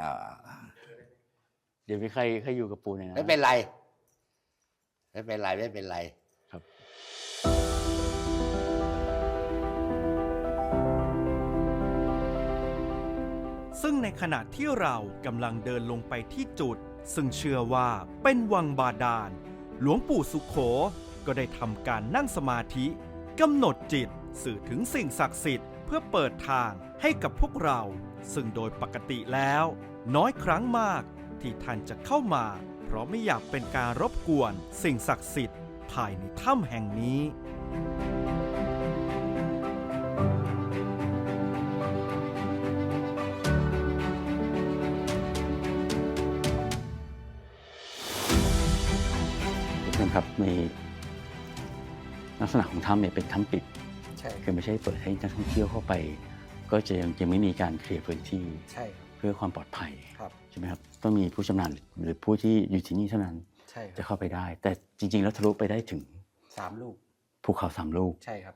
อ่าเดี๋ยวมีใครใครอยู่กับปูเนี่ยนะ ไม่เป็นไร ไม่เป็นไร ไม่เป็นไรครับ ซึ่งในขณะที่เรากำลังเดินลงไปที่จุด ซึ่งเชื่อว่าเป็นวังบาดาล หลวงปู่สุขโขก็ได้ทำการนั่งสมาธิ กำหนดจิตสื่อถึงสิ่งศักดิ์สิทธิ์เพื่อเปิดทางให้กับพวกเรา ซึ่งโดยปกติแล้ว น้อยครั้งมากที่ท่านจะเข้ามา เพราะไม่อยากเป็นการรบกวนสิ่งศักดิ์สิทธิ์ภายในถ้ำแห่งนี้ครับใน ลักษณะของถ้ำเนี่ยเป็นถ้ำปิด ใช่คคืรับอไม่ใช่เปิดให้นักท่องเที่ยวเข้าไป ก็จะยังยังไม่มีการเคลียร์พื้นที่ใช่ครับเพื่อความปลอดภัยครับ ใช่ไหมครับต้องมีผู้ชำนาญหรือผู้ที่อยู่ที่นี่เท่านั้นใช่คจะรับเข้าไปได้ แต่จริง ๆ แล้วทะลุไปได้ถึงสามลูกภูเขาสามลูก ใช่ครับ